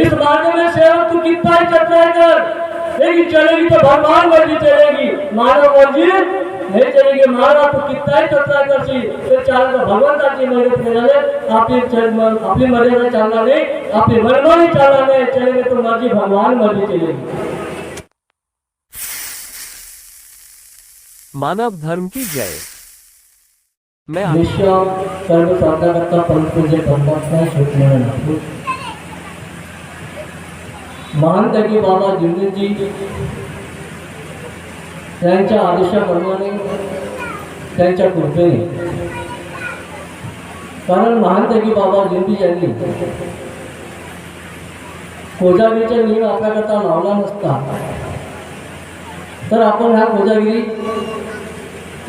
इस मार्ग में सेवक तू कितना ही चलता है कर। लेकिन चलेगी तो भगवान मर्जी चलेगी। मानव मर्जी नहीं चलेगी। मानव तू कितना ही चलता करशी तर चालना भगवंताची मदत केल्याने आपली चल- आपली मर्यादा चालणार नाही आपली मनमानी चालणार नाही। चलेगी तो मर्जी भगवान मर्जी चलेगी। मानव धर्म की जय। मैं विश्व सर्व साधनाकरता पंतपूज्य परमात्मा सुखनारायण नागपूर महान त्यागी बाबा जिंदजी त्यांच्या आदेशाप्रमाणे त्यांच्या कृपेने. कारण महान बाबा जिंदी यांनी कोजागिरीचा नियम आपल्याकरता लावला नसता. तर आपण हा कोजागिरी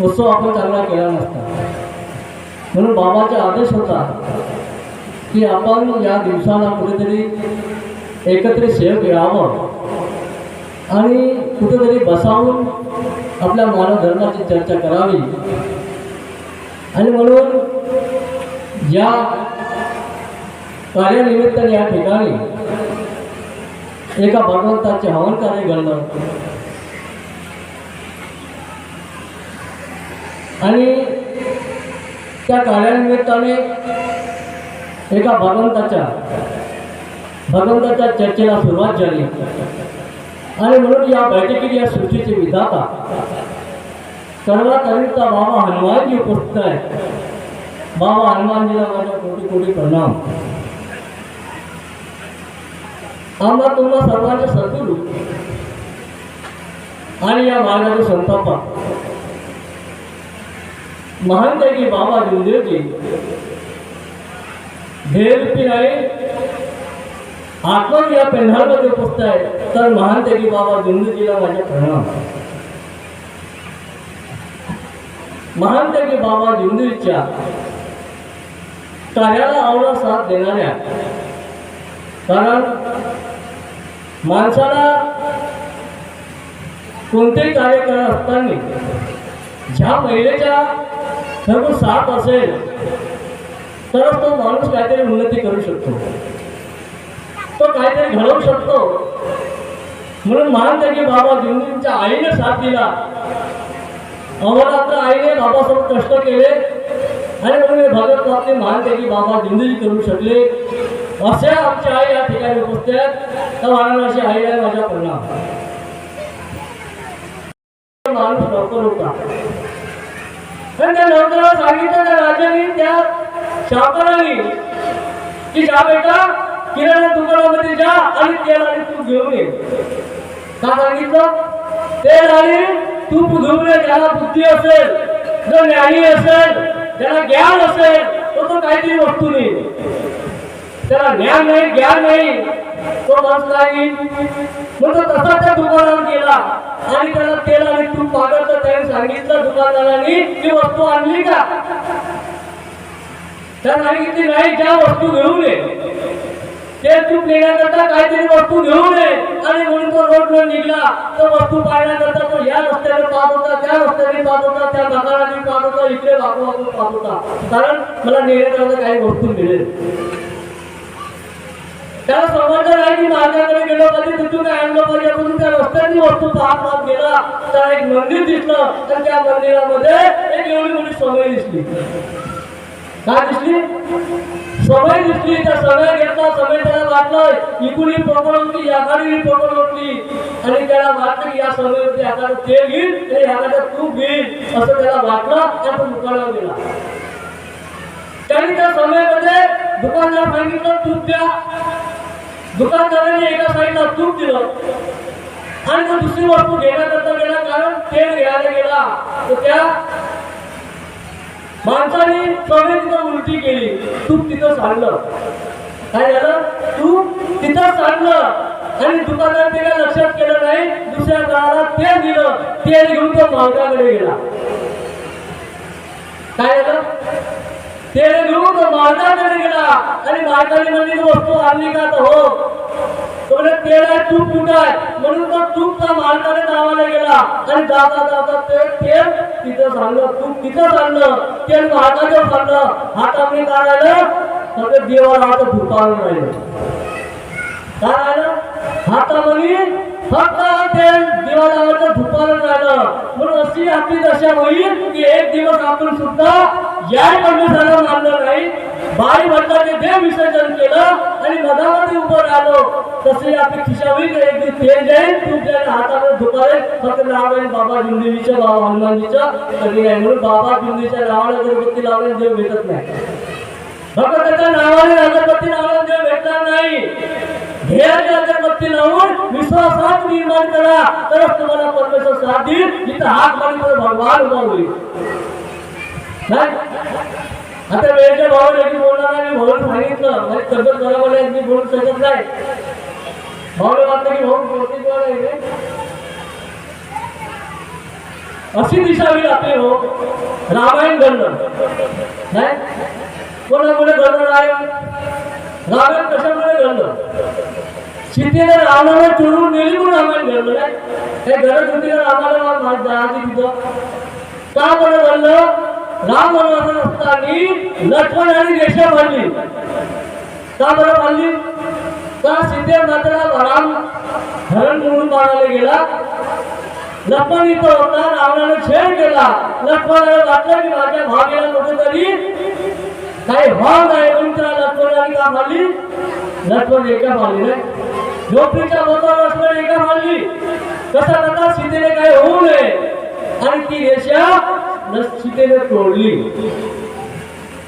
उत्सव आपण चांगला केला नसता. म्हणून बाबाचा आदेश होता की आपण या दिवसाला कुठेतरी एकत्रित सेव यावं आणि कुठेतरी बसावून आपल्या मानव धर्माची चर्चा करावी. आणि म्हणून या कार्यानिमित्ताने या ठिकाणी एका भगवंताचे हवन कार्य घडलं. आणि त्या कार्यानिमित्ताने एका भगवंताच्या भगवंताच्या चर्चेला सुरुवात झाली. आणि म्हणून या बैठकीत या सृष्टीचे विधाता. सर्वाकरिता बाबा हनुमानजी उपस्थित आहे बाबा हनुमानजीला माझ्या कोटी कोटी प्रणाम. आम्हा तुम्हा सर्वांचे सद्गुरू. आणि या मार्गाचे संतापा महान की बाबा गुरुदेवजी ध्येयरूपी नाही आपण या पेन्हाळमध्ये पोचताय आहे. तर महान की बाबा गुरुजीला माझ्या प्रणाम महान की बाबा गुरुजीच्या कार्याला आवडा साथ देणाऱ्या. कारण माणसाला कोणतेही कार्य करत असताना ज्या महिलेच्या सर्व साथ असेल तरच तो माणूस काहीतरी उन्नती करू शकतो. तो काहीतरी घडवू शकतो. म्हणून महान की बाबा जिंदूंच्या आईने साथ दिला. अमरात्र आईने बाबासोबत कष्ट केले. आणि म्हणून हे भगत आपले महान की बाबा जिंदगी करू शकले. असे आमची आई या ठिकाणी उपस्थित आहेत. तर आई आहे माझ्या प्रणाम. माणूस डॉक्टर होता पण त्या डॉक्टरला सांगितलं त्या राजाने त्या शापराने की जा बेटा किराणा दुकानामध्ये जा आणि तेल आणि तूप घेऊन ये. का सांगितलं? तेल आणि तूप घेऊन ये ज्याला बुद्धी असेल जो ज्ञानी असेल ज्याला ज्ञान असेल तो तो काहीतरी वस्तू नाही. त्याला ज्ञान नाही ज्ञान नाही. तो माणूस नाही म्हणून तसा त्या दुकानावर गेला आणि त्याला तेल आणि तूप मागत तर त्याने सांगितलं दुकानदारांनी ती वस्तू आणली का? त्याला सांगितली नाही ज्या वस्तू घेऊन ये. ते तूप नेण्याकरता काहीतरी वस्तू घेऊन ये. आणि म्हणून तो रोडवर निघला तो वस्तू पाहण्याकरता तो या रस्त्याने पाहत होता त्या रस्त्याने पाहत होता त्या मकानाने पाहत होता इकडे वाकू वाकू पाहत होता. कारण मला नेण्याकरता काही वस्तू मिळेल. त्याला समजलं नाही की माझ्याकडे गेलो कधी तिथून काय आणलं पाहिजे म्हणून त्या रस्त्याची वस्तू पाहत पाहत गेला. त्याला एक मंदिर दिसलं तर त्या मंदिरामध्ये एक एवढी मोठी समय दिसली. काय दिसली? समय दिसली त्या समय घेतला समय त्याला वाटलं इकडून ही पकड होती याकडे ही पकड होती आणि त्याला वाटलं की या समयमध्ये याकडे तेल घेईल ते याकडे तूप घेईल. असं त्याला वाटलं आणि तो दुकानावर गेला त्याने त्या समयामध्ये दुकानदार सांगितलं तूप द्या. दुकानदाराने एका साईडला तूप दिलं. आणि तो दुसरी वस्तू घेण्याकरता गेला कारण तेल घ्यायला गेला. तर त्या माणसाने सगळे तिथं उलटी केली. तूप तिथं सांडलं काय झालं? तू तिथं सांडलं आणि दुकानदार त्याला लक्षात केलं नाही दुसऱ्या गावाला तेल दिलं. तेल घेऊन तो मालकाकडे गेला. काय झालं? तेल घेऊन तो मालकाकडे गेला. आणि मालकाने म्हणजे वस्तू आणली का तर हो? तो तूप म्हणून तो तूपचा मालकाने गावाला गेला. आणि जाता जाता ते तेल तिथं सांगलं तूप तिथं सांगलं तेल मालकाचं सांगलं हाताने काढायला सगळं देवाला हात राहिलं. काय आलं? हातामध्ये फक्त ते दिवा लावायचं राहिलं. म्हणून अशी आपली दशा होईल की एक दिवस आपण सुद्धा या झालं मानलं नाही बाई भटकाने देव विसर्जन केलं आणि मधामध्ये उभं राहिलो तसे आपली खिशावी होईल तेल जाईल तुमच्या जाईल हातामध्ये धुपाले फक्त नाव आहे बाबा जुंदेलीचं बाबा हनुमानजीच्या कधी आहे. म्हणून बाबा जुंदीच्या नावाला गणपती लावणे देव भेटत नाही. फक्त त्याच्या नावाने अगरबत्ती लावून देव भेटणार नाही. ध्येयाची अगरबत्ती लावून विश्वासात निर्माण करा. तरच तुम्हाला परमेश्वर साथ देईल. इथं हात मारून तर भगवान उभा होईल. आता वेळेच्या भावाने बोलणार नाही म्हणून सांगितलं. म्हणजे तब्येत बरोबर आहे मी बोलू शकत नाही. अशी दिशा होईल आपली हो. रामायण घडलं नाही? कोणामुळे घडलं आहे रामायण कशामुळे घडलं सीतेने रावणाला चोरून नेली म्हणून रामायण घडलं नाही? काही गरज होती रामाला मा- जायची तिथं. का बरं घडलं राम वनवासात असताना लक्ष्मण आणि रेषा बांधली का बरं बांधली का सीते मात्र राम हरण म्हणून मारायला गेला. लक्ष्मण इथं होता रावणाने छेड केला. लक्ष्मणाला वाटलं की माझ्या भाग्याला कुठेतरी काही भाव नाही म्हणून त्या लक्ष्मणाने का मारली लक्ष्मण एका मारली नाही झोपडीच्या बोटावर लक्ष्मण एका मारली कसा कसा सीतेने काही होऊ नये. आणि ती रेषा सीतेने तोडली.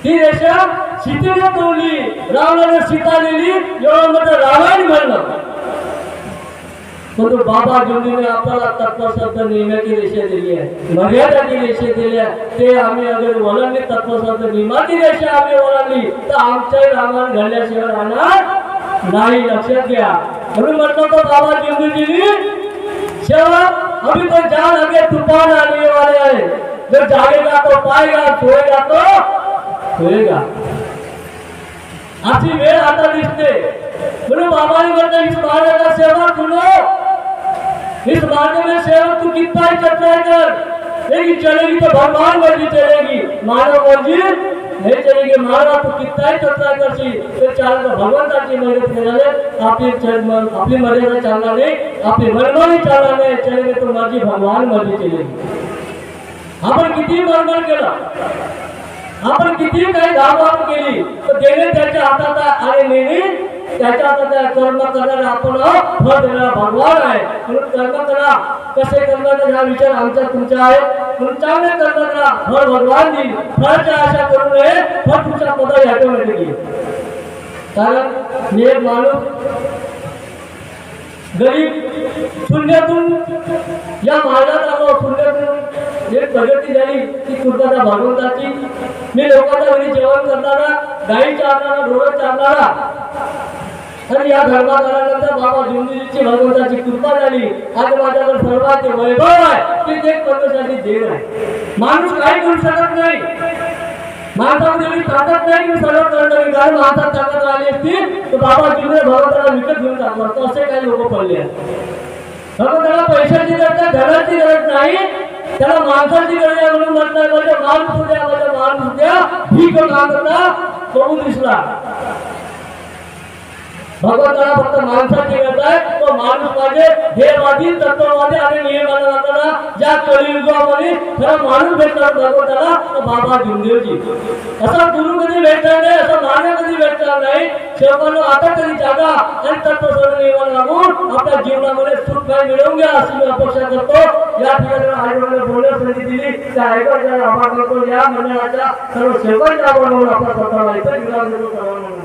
ती रेषा सीतेने तोडली. रावणाने सीता नेली एवढं मोठं रामायण घडलं परंतु बाबा जोडीने आपल्याला तत्वशब्द नियमाची रेषा दिली आहे. मर्यादाची रेषा दिली आहे. ते आम्ही अगर वळणली तत्वशब्द नियमाची रेषा आम्ही वळणली तर आमच्या रामायण घडल्याशिवाय राहणार नाही. लक्षात घ्या. म्हणून म्हटलं तर बाबा जोंधीजीनी शेवट अभी तो जान आगे तूफान आने वाले हैं जो जागेगा तो पाएगा सोएगा तो सोएगा अशी वेळ आता दिसते म्हणून बाबाने म्हटलं इस महाराजा सेवा सुनो इस मार्ग में सेवा तू कितना ही चतुराई कर लेकिन चलेगी तो भगवान मर्जी चलेगी. महाराज मर्जी नहीं चलेगी. महाराज तू कितना ही चतुराई करशी? ते चालत भगवंताची मदत केल्याने आपली चल- आपली मर्यादा चालणार नाही आपली मनमानी चालणार. नाही चलेगी तो माझी भगवान मर्जी चलेगी. आपण किती मनमान केला? आपण किती काही धावधाव केली तर देणे त्याच्या हातात आहे आणि नेणे. त्याच्या हातात आहे कर्म करणारे आपण फळ देणारा भगवान आहे. म्हणून कर्म करा. कसे कर्म हा विचार आमच्या तुमचा आहे. म्हणून चांगले कर्म फळ भगवान देईल. फळाच्या आशा करू नये. फळ तुमच्या पदाची ऑटोमॅटिक येईल कारण मी एक माणूस गरीब शून्यातून या महाराज प्रगती झाली ती कृपा भगवंताची मी लोकांच्या घरी जेवण करताना गाई चारणारा ढोरं चारणारा आणि या धर्मात आल्यानंतर बाबा जोंदीची भगवंताची कृपा झाली. आज माझ्यावर सर्वात वैभव आहे. ते एक परमेश्वराची देव आहे. माणूस काही करू शकत नाही. माणसामध्ये एवढी ताकद नाही. की सर्व करणं कारण माणसात ताकद आली असती तर बाबा जिने भगवंताला विकत घेऊन टाकलं असतं. असे काही लोक पडले आहेत. भगवंताला पैशाची गरज धनाची गरज नाही. त्याला माणसाची गरज आहे म्हणून म्हटलं म्हणजे माणूस द्या म्हणजे माणूस द्या भीक मागता करून दिसला. भगवंताला फक्त माणसाची गरज आहे. तो माणूस माझे देवादी तत्ववादी आणि नियमाला जाताना ज्या कलियुगामध्ये खरं माणूस भेटणार भगवंताला तो बाबा जुंदेवजी असा गुरु कधी भेटणार नाही असं मान्य कधी भेटणार नाही. शेवकांना आता तरी जागा आणि तत्व सर्व नियमाला लागून आपल्या जीवनामध्ये सुख काय मिळवून घ्या अशी मी अपेक्षा करतो. या ठिकाणी आईवडिलांना बोलण्यास संधी दिली. त्या आयोगाच्या आभार करतो या मंडळाच्या सर्व शेवटच्या आभार म्हणून आपला स्वतःला इथं